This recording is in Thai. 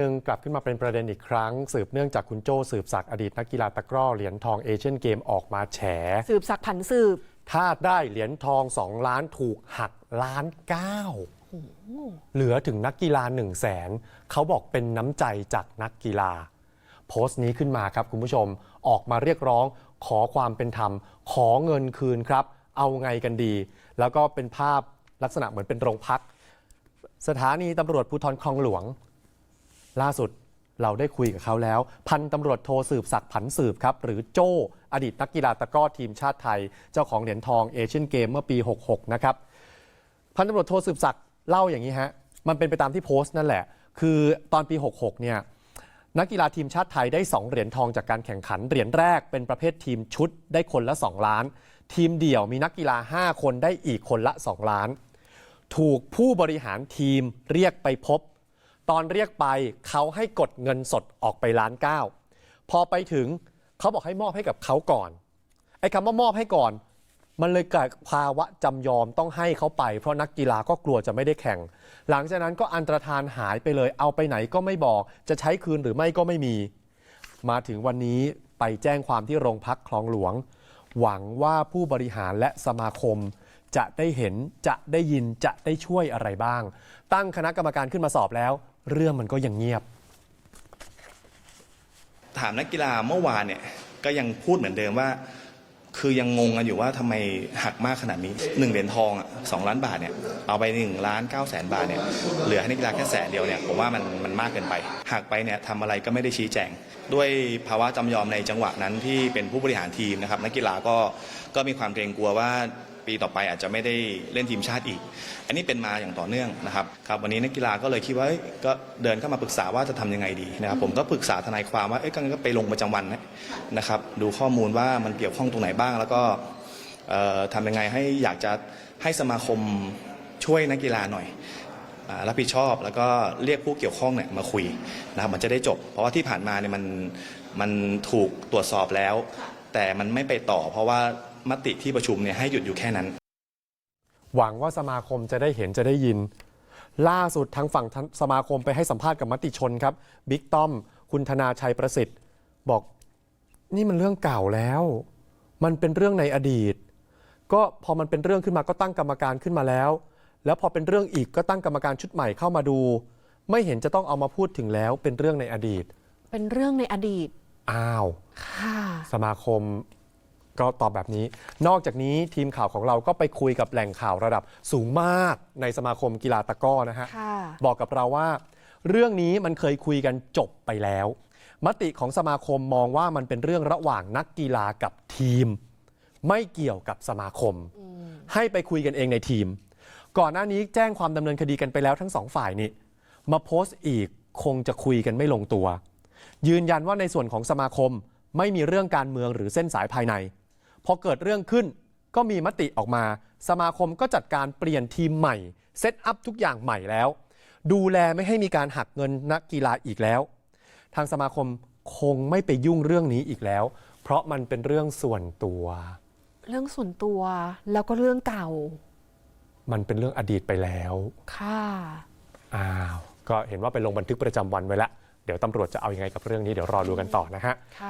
หนึ่งกลับขึ้นมาเป็นประเด็นอีกครั้ง สืบเนื่องจากคุณโจ้สืบศักดิ์อดีตนักกีฬาตะกร้อเหรียญทองเอเชียนเกมออกมาแฉ สืบสักดิ์ผันสืบ ถ้าได้เหรียญทอง 2 ล้านถูกหักล้านเก้าเหลือถึงนักกีฬา1 0 0 0 0แสนเขาบอกเป็นน้ำใจจากนักกีฬา โพสต์นี้ขึ้นมาครับคุณผู้ชมออกมาเรียกร้อง ขอความเป็นธรรม ขอเงินคืนครับ เอาไงกันดี แล้วก็เป็นภาพลักษณะเหมือนเป็นโรงพัก สถานีตำรวจภูธรคลองหลวง ล่าสุดเราได้คุยกับเขาแล้ว พันตำรวจโทสืบศักดิ์ผันสืบครับ หรือโจอดีตนักกีฬาตะกร้อทีมชาติไทย เจ้าของเหรียญทองเอเชียนเกมเมื่อปี 66 นะครับ พันตำรวจโทสืบศักดิ์เล่าอย่างนี้ฮะ มันเป็นไปตามที่โพสต์นั่นแหละ คือตอนปี 66 เนี่ยนักกีฬาทีมชาติไทยได้ 2 เหรียญทองจากการแข่งขัน เหรียญแรกเป็นประเภททีมชุดได้คนละ 2 ล้าน ทีมเดี่ยวมีนักกีฬา 5 คนได้อีกคนละ 2 ล้าน ถูกผู้บริหารทีมเรียกไปพบ ตอนเรียกไปเขาให้กดเงินสดออกไปล้านเก้าพอไปถึงเขาบอกให้มอบให้กับเขาก่อน ไอ้คำว่ามอบให้ก่อน มันเลยเกิดภาวะจำยอมต้องให้เขาไป เพราะนักกีฬาก็กลัวจะไม่ได้แข่ง หลังจากนั้นก็อันตรธานหายไปเลย เอาไปไหนก็ไม่บอก จะใช้คืนหรือไม่ก็ไม่มี มาถึงวันนี้ไปแจ้งความที่โรงพักคลองหลวง หวังว่าผู้บริหารและสมาคม จะได้เห็นจะได้ยินจะได้ช่วยอะไรบ้าง ตั้งคณะกรรมการขึ้นมาสอบแล้ว เรื่องมันก็ยังเงียบ ถามนักกีฬาเมื่อวานเนี่ยก็ยังพูดเหมือนเดิมว่า คือยังงงกันอยู่ว่าทำไมหักมากขนาดนี้หนึ่งเหรียญทองอะสองล้านบาทเนี่ยเอาไปหนึ่งล้านเก้าแสนบาทเนี่ยเหลือให้นักกีฬาแค่แสนเดียวเนี่ยผมว่ามันมันมากเกินไปหักไปเนี่ยทำอะไรก็ไม่ได้ชี้แจง ด้วยภาวะจำยอมในจังหวะนั้นที่เป็นผู้บริหารทีมนะครับนักกีฬาก็ก็มีความเกรงกลัวว่า ปีต่อไปอาจจะไม่ได้เล่นทีมชาติอีก อันนี้เป็นมาอย่างต่อเนื่องนะครับครับวันนี้นักกีฬาก็เลยคิดว่าก็เดินเข้ามาปรึกษาว่าจะทำยังไงดีนะครับผมก็ปรึกษาทนายความว่าเอ้ยก็ไปลงประจำวันนะครับดูข้อมูลว่ามันเกี่ยวข้องตรงไหนบ้าง แล้วก็เอ่อทำยังไงให้อยากจะให้สมาคมช่วยนักกีฬาหน่อยรับผิดชอบแล้วก็เรียกผู้เกี่ยวข้องเนี่ยมาคุยนะครับมันจะได้จบ เพราะว่าที่ผ่านมาเนี่ยมันมันถูกตรวจสอบแล้ว แต่มันไม่ไปต่อ เพราะว่า มติที่ประชุมเนี่ยให้หยุดอยู่แค่นั้น หวังว่าสมาคมจะได้เห็นจะได้ยิน ล่าสุดทางฝั่งสมาคมไปให้สัมภาษณ์กับมติชนครับบิ๊กต้อม คุณธนาชัยประสิทธิ์ บอกนี่มันเรื่องเก่าแล้ว มันเป็นเรื่องในอดีต ก็พอมันเป็นเรื่องขึ้นมาก็ตั้งกรรมการขึ้นมาแล้ว แล้วพอเป็นเรื่องอีกก็ตั้งกรรมการชุดใหม่เข้ามาดู ไม่เห็นจะต้องเอามาพูดถึงแล้วเป็นเรื่องในอดีต เป็นเรื่องในอดีต อ้าว ค่ะ สมาคม ก็ตอบแบบนี้ นอกจากนี้ทีมข่าวของเราก็ไปคุยกับแหล่งข่าวระดับสูงมากในสมาคมกีฬาตะกร้อนะฮะค่ะบอกกับเราว่า เรื่องนี้มันเคยคุยกันจบไปแล้ว มติของสมาคมมองว่ามันเป็นเรื่องระหว่างนักกีฬากับทีม ไม่เกี่ยวกับสมาคม ให้ไปคุยกันเองในทีม ก่อนหน้านี้แจ้งความดำเนินคดีกันไปแล้วทั้งสองฝ่ายนี่มาโพสต์อีกคงจะคุยกันไม่ลงตัว ยืนยันว่าในส่วนของสมาคมไม่มีเรื่องการเมืองหรือเส้นสายภายใน พอเกิดเรื่องขึ้นก็มีมติออกมา สมาคมก็จัดการเปลี่ยนทีมใหม่ เซตอัพทุกอย่างใหม่แล้ว ดูแลไม่ให้มีการหักเงินนักกีฬาอีกแล้ว ทางสมาคมคงไม่ไปยุ่งเรื่องนี้อีกแล้ว เพราะมันเป็นเรื่องส่วนตัว เรื่องส่วนตัวแล้วก็เรื่องเก่า มันเป็นเรื่องอดีตไปแล้วค่ะอ้าวก็เห็นว่าไปลงบันทึกประจำวันไว้แล้วเดี๋ยวตำรวจจะเอาอยัางไงกับเรื่องนี้เดี๋ยวรอดูกันต่อนะฮะค่ะ